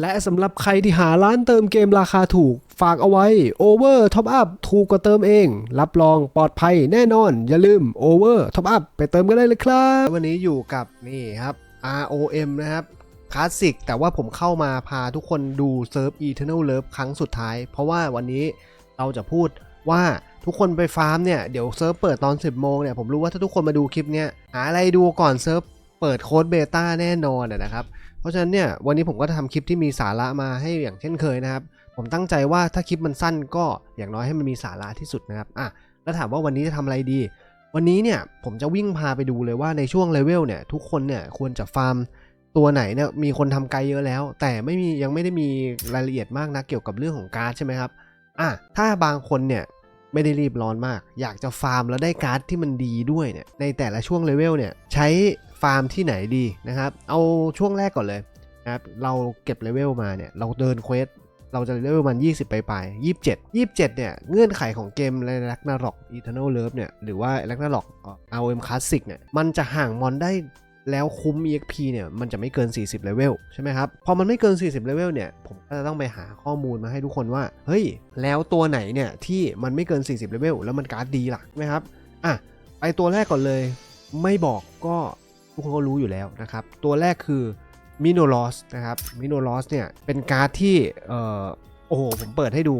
และสำหรับใครที่หาร้านเติมเกมราคาถูก ฝากเอาไว้ Over Top Up ถูกกว่าเติมเอง รับรองปลอดภัยแน่นอน อย่าลืม Over Top Up ไปเติมกันได้เลยครับ วันนี้อยู่กับนี่ครับ ROM นะครับคลาสสิกแต่ว่าผมเข้ามาพาทุกคนดูเซิร์ฟ Eternal Love ครั้งสุดท้าย เพราะว่าวันนี้เราจะพูดว่าทุกคนไปฟาร์มเนี่ย เดี๋ยวเซิร์ฟเปิดตอน 10 โมงเนี่ย ผมรู้ว่าถ้าทุกคนมาดูคลิปเนี้ยหาอะไรดูก่อนเซิร์ฟ เปิดโค้ดเบต้าแน่นอนนะครับ เพราะฉะนั้นเนี่ยวันนี้ผมก็จะทำคลิปที่มีสาระมาให้อย่างเช่นเคยนะครับ ผมตั้งใจว่าถ้าคลิปมันสั้นก็อย่างน้อยให้มันมีสาระที่สุดนะครับอะแล้วถามว่าวันนี้จะทำอะไรดี วันนี้เนี่ยผมจะวิ่งพาไปดูเลยว่าในช่วงเลเวลเนี่ยทุกคนเนี่ยควรจะฟาร์มตัวไหนเนี่ยมีคนทำไกลเยอะแล้ว แต่ไม่มียังไม่ได้มีรายละเอียดมากนะเกี่ยวกับเรื่องของการ์ดใช่ไหมครับอะถ้าบางคนเนี่ยไม่ได้รีบร้อนมาก อยากจะฟาร์มแล้วได้การ์ดที่มันดีด้วยเนี่ยในแต่ละช่วงเลเวลเนี่ยใช้ ฟาร์มที่ไหนดีนะครับ เอาช่วงแรกก่อนเลยนะครับ เราเก็บเลเวลมาเนี่ย เราเดินเควส เราจะเลเวลมัน 20 ไปไป27 27เนี่ย เงื่อนไขของเกมแร็กนาร็อก Eternal Love เนี่ย หรือว่าแร็กนาร็อก ROM Classic เนี่ย มันจะห่างมอนได้แล้วคุ้ม EXP เนี่ยมันจะไม่เกิน 40เลเวลใช่ไหมครับ พอมันไม่เกิน 40เลเวลเนี่ย ผมก็จะต้องไปหาข้อมูลมาให้ทุกคนว่า เฮ้ย แล้วตัวไหนเนี่ย ที่มันไม่เกิน 40เลเวลแล้วมันการ์ดดีล่ะใช่ไหมครับ อะ ไปตัวแรกก่อนเลย ไม่บอกก็ ทุกคนก็รู้อยู่แล้วนะครับ ตัวแรกคือมิโนลอสนะครับมิโนลอสเนี่ยเป็นการ์ดที่เอ่อโอ้โหผมเปิดให้ดู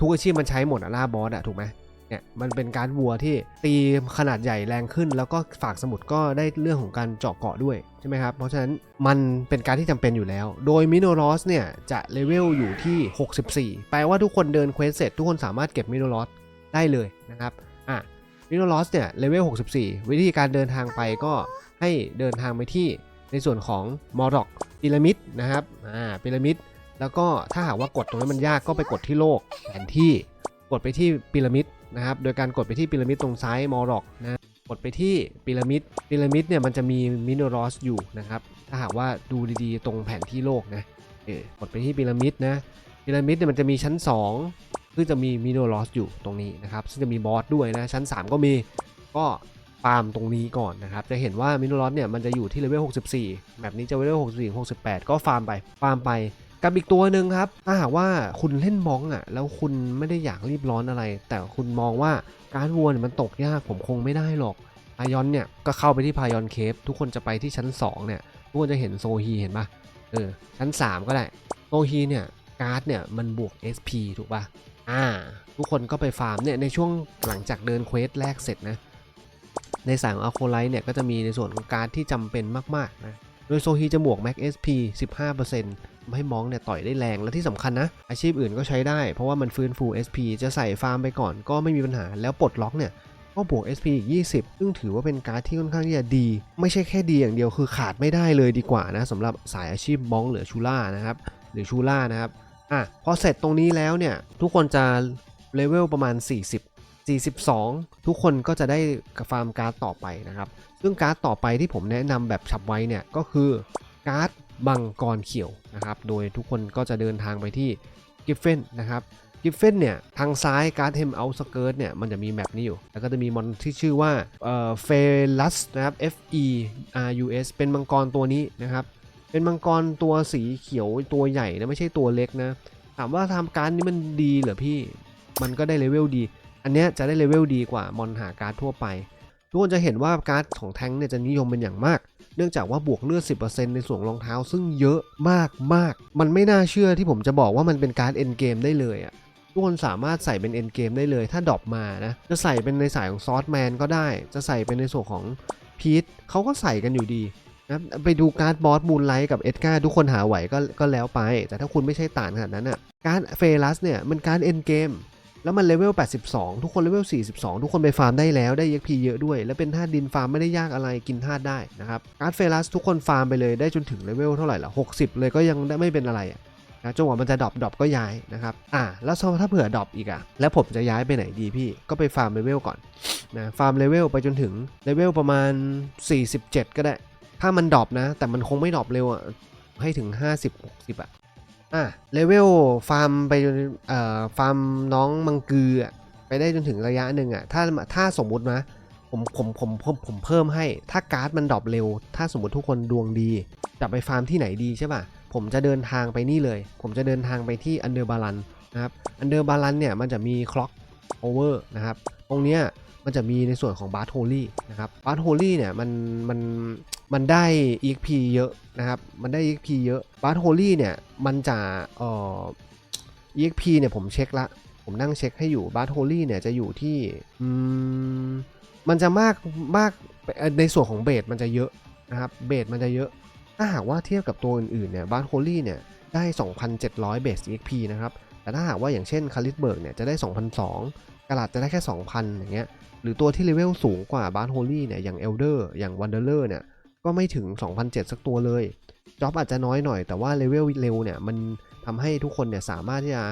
ทุกอาชีพมันใช้หมดอะล่าบอสอะถูกไหมเนี่ยมันเป็นการ์ดวัวที่ตีขนาดใหญ่แรงขึ้น แล้วก็ฝากสมุดก็ได้เรื่องของการเจาะเกาะด้วยใช่ไหมครับ เพราะฉะนั้นมันเป็นการดที่จำเป็นอยู่แล้ว โดยมิโนลอสเนี่ยจะเลเวลอยู่ที่ 64 แปลว่าทุกคนเดินเควสเสร็จ ทุกคนสามารถเก็บมิโนลอสได้เลยนะครับ อะมิโนลอสเนี่ยเลเวล 64 วิธีการเดินทางไปก็ ให้เดินทางไปที่ในส่วนของมอร็อกพีระมิดนะครับอ่าพีระมิดแล้วก็ถ้าหากว่ากดตรงนั้นมันยากก็ไปกดที่โลกแผนที่กดไปที่พีระมิดนะครับโดยการกดไปที่พีระมิดตรงซ้ายมอร็อกนะกดไปที่พีระมิดพีระมิดเนี่ยมันจะมีมินโนรอสอยู่นะครับถ้าหากว่าดูดีๆ ตรงแผนที่โลกนะเออกดไปที่พีระมิดนะพีระมิดเนี่ยมันจะมีชั้น2ซึ่งจะมีมินโนรอสอยู่ตรงนี้นะครับซึ่งจะมีบอสด้วยนะชั้น 3 ก็มีก็าร์มตรงนี้ก่อนนะครับ จะเห็นว่ามินโนรอสเนี่ยมันจะอยู่ที่เลเวล 64 แบบนี้จะเลเวล 64 68 ก็ฟาร์มไป ฟาร์มไป กับอีกตัวหนึ่งครับ ถ้าหากว่าคุณเล่นมองอะ แล้วคุณไม่ได้อยากรีบร้อนอะไร แต่คุณมองว่าการวัวเนี่ยมันตกยากผมคงไม่ได้หรอกพายอนเนี่ยก็เข้าไปที่พายอนเคฟทุกคนจะไปที่ชั้น 2 เนี่ย ทุกคนจะเห็นโซฮีเห็นปะเออ ชั้น 3 ก็ได้ โซฮีเนี่ย การ์ดเนี่ย มันบวก SP ถูกปะอ่า ทุกคนก็ไปฟาร์มเนี่ย ในช่วงหลังจากเดินเควสแรกเสร็จนะ ในสายของอัลโคไลท์เนี่ยก็จะมีในส่วนของการดที่จำเป็นมากๆนะโดยโซฮีจะบวก Max SP 15%ทำให้มองเนี่ยต่อยได้แรง และที่สำคัญนะ อาชีพอื่นก็ใช้ได้ เพราะว่ามันฟื้นฟู SP จะใส่ฟาร์มไปก่อนก็ไม่มีปัญหาแล้วปลดล็อกเนี่ยก็บวก SP อีก 20 ซึ่งถือว่าเป็นการ์ดที่ค่อนข้างที่จะดี ไม่ใช่แค่ดีอย่างเดียวคือขาดไม่ได้เลยดีกว่านะสำหรับสายอาชีพมองหรือชูล่านะครับหรือชูล่านะครับอะพอเสร็จตรงนี้แล้วเนี่ยทุกคนจะเลเวลประมาณ 40 42 ทุกคนก็จะได้ฟาร์มการ์ดต่อไปนะครับ ซึ่งการ์ดต่อไปที่ผมแนะนำแบบฉับไวเนี่ยก็คือการ์ดบังกรเขียวนะครับ โดยทุกคนก็จะเดินทางไปที่กิฟเฟนนะครับกิฟเฟนเนี่ยทางซ้ายการ์ดเทมเอาสเกิร์ตเนี่ยมันจะมีแมปนี้อยู่ แล้วก็จะมีมอนที่ชื่อว่าเอ่อเฟลัสนะครับ F E R U S เป็นมังกรตัวนี้นะครับ เป็นมังกรตัวสีเขียวตัวใหญ่นะไม่ใช่ตัวเล็กนะ ถามว่าทำการ์ดนี้มันดีเหรอพี่ มันก็ได้เลเวลดี อันเนี้ยจะได้เลเวลดีกว่ามอนหาการ์ดทั่วไป ทุกคนจะเห็นว่าการ์ดของแท้งเนี่ยจะนิยมเป็นอย่างมาก เนื่องจากว่าบวกเลือด 10%ในส่วนรองเท้าซึ่งเยอะมากมากมันไม่น่าเชื่อที่ผมจะบอกว่ามันเป็นการ์ดเอ็นเกมได้เลยอะทุกคนสามารถใส่เป็นเอ็นเกมได้เลย ถ้าดรอปมานะ จะใส่เป็นในสายของซอสแมนก็ได้ จะใส่เป็นในส่วนของพีทเขาก็ใส่กันอยู่ดีนะไปดูการ์ดบอสมูนไลท์กับเอ็ดการ์ทุกคนหาไหวก็ก็แล้วไป แต่ถ้าคุณไม่ใช่ต่านขนาดนั้นอะการ์ดเฟลัสเนี่ยมันการ์ดเอ็นเกม แล้วมันเลเวล 82 ทุกคนเลเวล 42 ทุกคนไปฟาร์มได้แล้วได้ EXP เยอะด้วย แล้วเป็นธาตุดินฟาร์มไม่ได้ยากอะไรกินธาตุได้นะครับการ์ดเฟลัสทุกคนฟาร์มไปเลยได้จนถึงเลเวลเท่าไหร่ละ60 เลยก็ยังไม่เป็นอะไรนะจนกว่ามันจะดรอปดรอปก็ย้ายนะครับ อ่า แล้วถ้าเผื่อดรอปอีกอะแล้วผมจะย้ายไปไหนดีพี่ ก็ไปฟาร์มเลเวลก่อนนะ ฟาร์มเลเวลไปจนถึงเลเวลประมาณ 47 ก็ได้ ถ้ามันดรอปนะ แต่มันคงไม่ดรอปเร็วอะให้ถึง 50-60อะ อะเลเวลฟาร์มไปเอ่อฟาร์มน้องมังกืออะไปได้จนถึงระยะหนึ่งอะถ้าถ้าสมมุตินะผมผมผมผมผมเพิ่มให้ ถ้าการ์ดมันดรอปเร็ว ถ้าสมมติทุกคนดวงดีจะไปฟาร์มที่ไหนดีใช่ป่ะ ผมจะเดินทางไปนี่เลย ผมจะเดินทางไปที่อันเดอร์บาลันนะครับอันเดอร์บาลันเนี่ยมันจะมีคล็อกโอเวอร์นะครับตรงเนี้ยมันจะมีในส่วนของบาร์โฮลี่นะครับบาร์โฮลี่เนี่ยมันมัน มันได้ EXP เยอะนะครับ มันได้ EXP เยอะบาร์โฮลี่เนี่ย มันจะเอ่อ EXP เนี่ยผมเช็คละ ผมนั่งเช็คให้อยู่บาร์โฮลี่เนี่ยจะอยู่ที่อืมมันจะมากมากในส่วนของเบสมันจะเยอะนะครับ เบสมันจะเยอะ ถ้าหากว่าเทียบกับตัวอื่นๆเนี่ยบาร์โฮลี่เนี่ยได้ 2,700 เบส EXP นะครับ แต่ถ้าหากว่าอย่างเช่นคาริสเบิร์กเนี่ยจะได้ 2,200กระลาดจะได้แค่ 2,000 อย่างเงี้ย หรือตัวที่เลเวลสูงกว่าบาร์โฮลี่เนี่ยอย่างเอลเดอร์อย่างวันเดอร์เนี่ย ก็ไม่ถึง 2,007 สักตัวเลยจ็อบอาจจะน้อยหน่อย แต่ว่าเลเวลเร็วเนี่ยมันทำให้ทุกคนเนี่ยสามารถที่จะ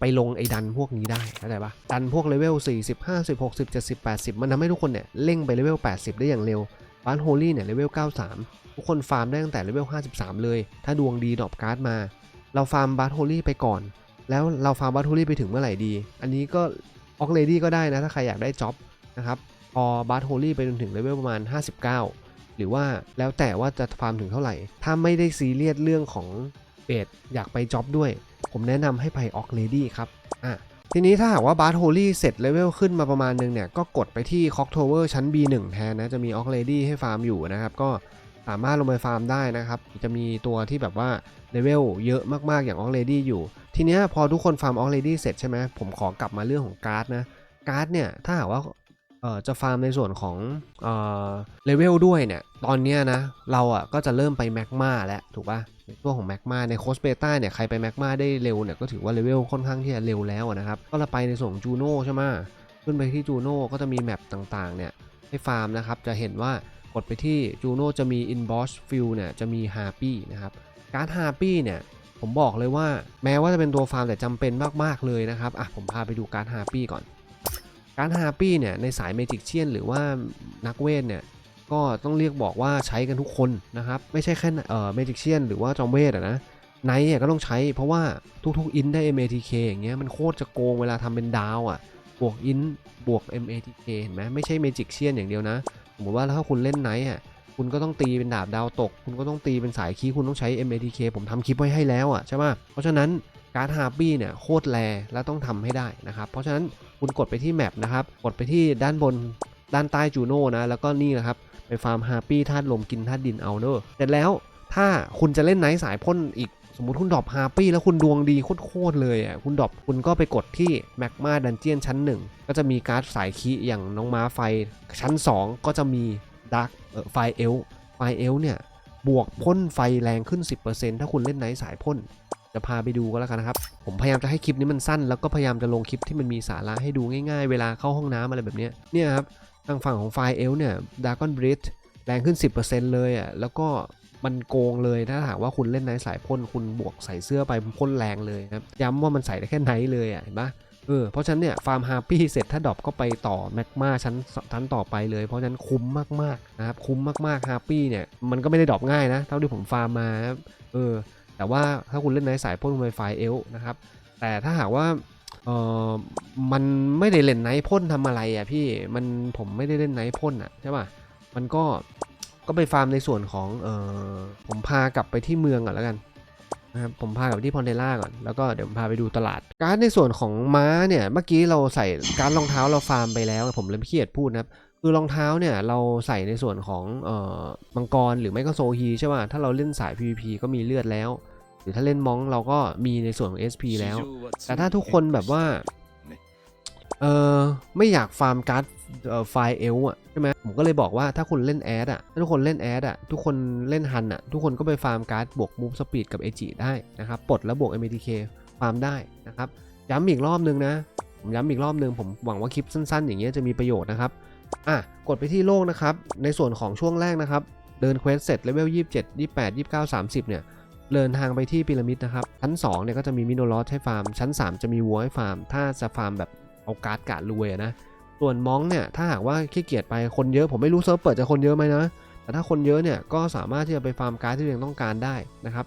ไปลงไอ้ดันพวกนี้ได้เข้าใจปะดันพวกเลเวล40 50 60 70 80 มันทำให้ทุกคนเนี่ยเร่งไปเลเวล 80 ได้อย่างเร็วบาร์โฮลี่เนี่ยเลเวล 93 ทุกคนฟาร์มได้ตั้งแต่เลเวล 53 เลย ถ้าดวงดีดรอปการ์ดมา เราฟาร์มบาร์โฮลี่ไปก่อน แล้วเราฟาร์มบาร์โฮลี่ไปถึงเมื่อไหร่ดี อันนี้ก็ออกเลดี้ก็ได้นะ ถ้าใครอยากได้จ็อบนะครับ พอบาร์โฮลี่ไปจนถึงเลเวลประมาณ 59 หรือว่าแล้วแต่ว่าจะฟาร์มถึงเท่าไหร่ ถ้าไม่ได้ซีเรียสเรื่องของเบสอยากไปจ็อบด้วย ผมแนะนำให้ไปออกเลดี้ครับอะทีนี้ถ้าหากว่าบาร์โฮลี่เสร็จเลเวลขึ้นมาประมาณนึงเนี่ย ก็กดไปที่คอกโทเวอร์ชั้น B1 แทนนะ จะมีออกเลดี้ให้ฟาร์มอยู่นะครับ ก็สามารถลงไปฟาร์มได้นะครับ จะมีตัวที่แบบว่าเลเวลเยอะมากๆอย่างออกเลดี้อยู่ ทีนี้พอทุกคนฟาร์มออกเลดี้เสร็จใช่ไหมผมขอกลับมาเรื่องของการ์ดนะ การ์ดเนี่ย ถ้าหากว่า จะฟาร์มในส่วนของเอ่อเลเวลด้วยเนี่ย ตอนนี้นะ เราอะก็จะเริ่มไปแมกมาแล้ว ถูกป่ะตัวของแมกมาในโคสเบต้าเนี่ย ใครไปแมกมาได้เร็วเนี่ย ก็ถือว่าเลเวลค่อนข้างที่จะเร็วแล้วนะครับ ก็เราไปในส่วนของจูโน่ใช่ไหมขึ้นไปที่จูโน่ก็จะมีแมปต่างๆ เนี่ย ให้ฟาร์มนะครับ จะเห็นว่ากดไปที่จูโน่จะมี Inbox f i e l เนี่ย จะมี Harpy นะครับ การ์ด Harpy เนี่ยผมบอกเลยว่าแม้ว่าจะเป็นตัวฟาร์มแต่จำเป็นมากๆเลยนะครับอะผมพาไปดูการ์ด Harpy ก่อน การ์ด Harpy เนี่ยในสายเมจิกเชียนหรือว่านักเวทเนี่ยก็ต้องเรียกบอกว่าใช้กันทุกคนนะครับ ไม่ใช่แค่เอ่อเมจิกเชียนหรือว่าจอมเวทอะนะไนท์ก็ต้องใช้เพราะว่าทุกๆอินได้ MATK อย่างเงี้ยมันโคตรจะโกงเวลาทำเป็นดาวอะบวกอินบวก MATK เห็นไหมไม่ใช่เมจิกเชียนอย่างเดียวนะสมมติว่าถ้าคุณเล่นไนท์อะคุณก็ต้องตีเป็นดาบดาวตก คุณก็ต้องตีเป็นสายคีคุณต้องใช้ MATK ผมทำคลิปไว้ให้แล้วอะใช่ไหมเพราะฉะนั้น การ์ดฮาร์ปี้เนี่ยโคตรแรแล้วต้องทำให้ได้นะครับ เพราะฉะนั้นคุณกดไปที่แมปนะครับ กดไปที่ด้านบนด้านใต้จูโน่นะ แล้วก็นี่นะครับไปฟาร์มฮาร์ปี้ธาตุลมกินธาตุดินเอาเนอะเสร็จแล้วถ้าคุณจะเล่นไนท์สายพ่นอีกสมมติคุณดรอปฮาร์ปี้แล้วคุณดวงดีโคตรเลยอะคุณดรอปคุณก็ไปกดที่แมกมาดันเจียนชั้น 1 ก็จะมีการ์ดสายคีอย่างน้องม้าไฟชั้น 2 ก็จะมีดักไฟเอลไฟเอลเนี่ยบวกพ่นไฟแรงขึ้น 10%ถ้าคุณเล่นไนท์สายพ่น จะพาไปดูก็แล้วกันนะครับ ผมพยายามจะให้คลิปนี้มันสั้น แล้วก็พยายามจะลงคลิปที่มันมีสาระให้ดูง่ายๆ เวลาเข้าห้องน้ำอะไรแบบนี้เนี่ยครับทางฝั่งของไฟเอลเนี่ยดากอนบริดแรงขึ้น 10%เลยอะแล้วก็มันโกงเลยถ้าหากว่าคุณเล่นไนสายพ่นคุณบวกใส่เสื้อไปพ่นแรงเลยครับย้ำว่ามันใส่ได้แค่ไนเลยอะเห็นปะเออเพราะฉะนั้นเนี่ยฟาร์มฮาร์ปี้เสร็จถ้าดรอปก็ไปต่อแมกมาชั้นชั้นต่อไปเลย เพราะฉะนั้นคุ้มมากๆนะครับคุ้มมากๆฮาร์ปี้เนี่ยมันก็ไม่ได้ดรอปง่ายนะ เท่าที่ผมฟาร์มมาเออ แต่ว่าถ้าคุณเล่นไนท์สายพ่นไฟเอลนะครับ แต่ถ้าหากว่าเออมันไม่ได้เล่นไนท์พ่นทำอะไรอะพี่มันผมไม่ได้เล่นไนท์พ่นอะใช่ป่ะมันก็ก็ไปฟาร์มในส่วนของเออผมพากลับไปที่เมืองก่อนแล้วกันนะครับผมพากลับที่พอนเทล่าก่อนแล้วก็เดี๋ยวผมพาไปดูตลาด การในส่วนของม้าเนี่ยเมื่อกี้เราใส่การรองเท้าเราฟาร์มไปแล้ว ผมเลยไม่ขี้เกียจพูดนะครับ คือรองเท้าเนี่ยเราใส่ในส่วนของเอ่อมังกรหรือไม่ก็โซฮีใช่ป่ะถ้าเราเล่นสาย PVP ก็มีเลือดแล้ว หรือถ้าเล่นมองเราก็มีในส่วนของ SP แล้ว แต่ถ้าทุกคนแบบว่าเออไม่อยากฟาร์มการ์ดไฟล์เอลอะใช่ไหมผมก็เลยบอกว่าถ้าคุณเล่นแอดอะถ้าทุกคนเล่นแอดอะทุกคนเล่นฮันอะทุกคนก็ไปฟาร์มการ์ดบวกมูฟสปีดกับเอจิได้นะครับปลดแล้วบวก MTK ฟาร์มได้นะครับย้ำอีกรอบนึงนะผมย้ำอีกรอบนึงผมหวังว่าคลิปสั้นๆ อย่างเงี้ยจะมีประโยชน์นะครับ อะกดไปที่โลกนะครับ ในส่วนของช่วงแรกนะครับ เดินเควสเสร็จเลเวล27 28 29 30 เนี่ยเดินทางไปที่พีระมิดนะครับ ชั้น2เนี่ยก็จะมีมิโนลอสให้ฟาร์ม ชั้น 3 จะมีวัวให้ฟาร์ม ถ้าจะฟาร์มแบบเอาการ์ดกาดรวยนะ ส่วนมองเนี่ยถ้าหากว่าขี้เกียจไปคนเยอะผมไม่รู้เซิร์ฟเปิดจะคนเยอะไหมนะ แต่ถ้าคนเยอะเนี่ยก็สามารถที่จะไปฟาร์มการ์ดที่ตัวเองต้องการได้นะครับ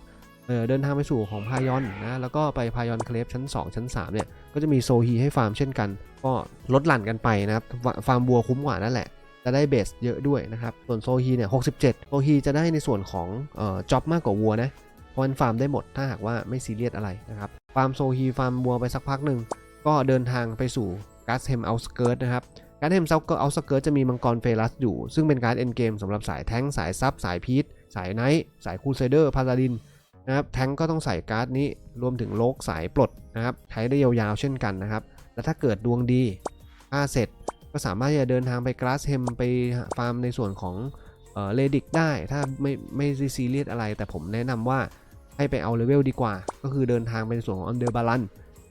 เดินทางไปสู่ของพายอนนะแล้วก็ไปพายอนเคลฟชั้น 2 ชั้น3เนี่ยก็จะมีโซฮีให้ฟาร์มเช่นกัน ก็ลดหลั่นกันไปนะครับฟาร์มบัวคุ้มกว่านั่นแหละจะได้เบสเยอะด้วยนะครับ ส่วนโซฮีเนี่ย 67 โซฮีจะได้ในส่วนของเอ่อจ็อบมากกว่าวัวนะ เพราะมันฟาร์มได้หมดถ้าหากว่าไม่ซีเรียสอะไรนะครับ ฟาร์มโซฮีฟาร์มวัวไปสักพักหนึ่ง ก็เดินทางไปสู่การ์ดเฮมเอาสเกิร์ตนะครับ การ์ดเฮมเอาสเกิร์ตจะมีมังกรเฟรัสอยู่ ซึ่งเป็นการ์ดเอ็นเกมสำหรับสายแท้งสายซับสายพีทสายไนท์สายคูเซเดอร์พาราดิน นะครับแท้งก็ต้องใส่การ์ดนี้รวมถึงโลกสายปลดนะครับใช้ได้ยาวๆเช่นกันนะครับ แล้วถ้าเกิดดวงดีค่าเสร็จก็สามารถจะเดินทางไปกราสเฮมไปฟาร์มในส่วนของเลดิกได้ถ้าไม่ไม่ซีเรียสอะไร แต่ผมแนะนำว่าให้ไปเอาเลเวลดีกว่า ก็คือเดินทางไปในส่วนของอันเดอร์บาลัน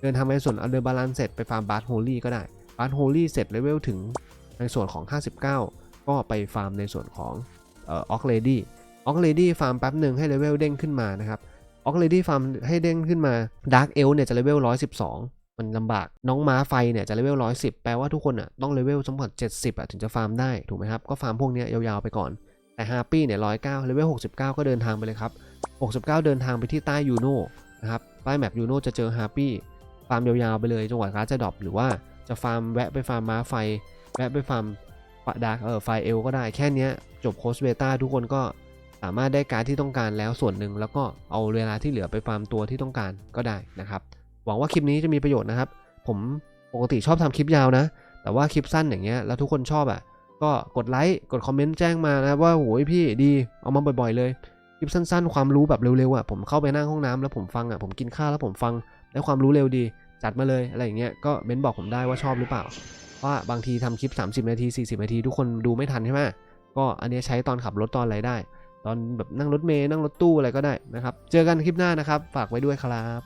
เดินทางไปในส่วนอันเดอร์บาลันเสร็จไปฟาร์มบาร์โฮลี่ก็ได้บาร์โฮลี่เสร็จเลเวลถึงในส่วนของ 59 ก็ไปฟาร์มในส่วนของออออกเลดี้ ออกเลดี้ฟาร์มแป๊บหนึ่งให้เลเวลเด้งขึ้นมานะครับออกเลดี้ฟาร์มให้เด้งขึ้นมาดาร์กเอลเนี่ยจะเลเวล112 มันลำบาก น้องม้าไฟเนี่ยจะเลเวล110 แปลว่าทุกคนอะต้องเลเวลสมบัติ70อะถึงจะฟาร์มได้ถูกไหมครับ ก็ฟาร์มพวกนี้ยาวๆไปก่อน แต่ฮาปี้เนี่ย109เลเวล69 ก็เดินทางไปเลยครับ 69 เดินทางไปที่ใต้ยูโน่นะครับใต้แมปยูโน่จะเจอฮาปี้ฟาร์มยาวๆไปเลยจนกว่าการจะดรอปหรือว่าจะฟาร์มแวะไปฟาร์มม้าไฟ แวะไปฟาร์มดาร์กเออไฟเอลก็ได้แค่นี้จบโคสเบต้าทุกคนก็ สามารถได้การที่ต้องการแล้วส่วนหนึ่งแล้วก็เอาเวลาที่เหลือไปฟาร์มตัวที่ต้องการก็ได้นะครับ หวังว่าคลิปนี้จะมีประโยชน์นะครับ ผมปกติชอบทำคลิปยาวนะ แต่ว่าคลิปสั้นอย่างเงี้ยแล้วทุกคนชอบอะก็กดไลค์กดคอมเมนต์แจ้งมานะว่าโอ้ยพี่ดีเอามาบ่อยๆเลยคลิปสั้นๆ ความรู้แบบเร็วๆอะผมเข้าไปนั่งห้องน้ำแล้วผมฟังอะผมกินข้าวแล้วผมฟังได้ความรู้เร็วดี จัดมาเลยอะไรอย่างเงี้ยก็เม้นบอกผมได้ว่าชอบหรือเปล่าว่าบางทีทำคลิป 30 นาที 40 นาที ทุกคนดูไม่ทันใช่ไหมก็อันเนี้ยใช้ตอนขับรถตอนอะไรได้ ตอนแบบนั่งรถเมย์นั่งรถตู้อะไรก็ได้นะครับ เจอกันคลิปหน้านะครับ ฝากไว้ด้วยครับ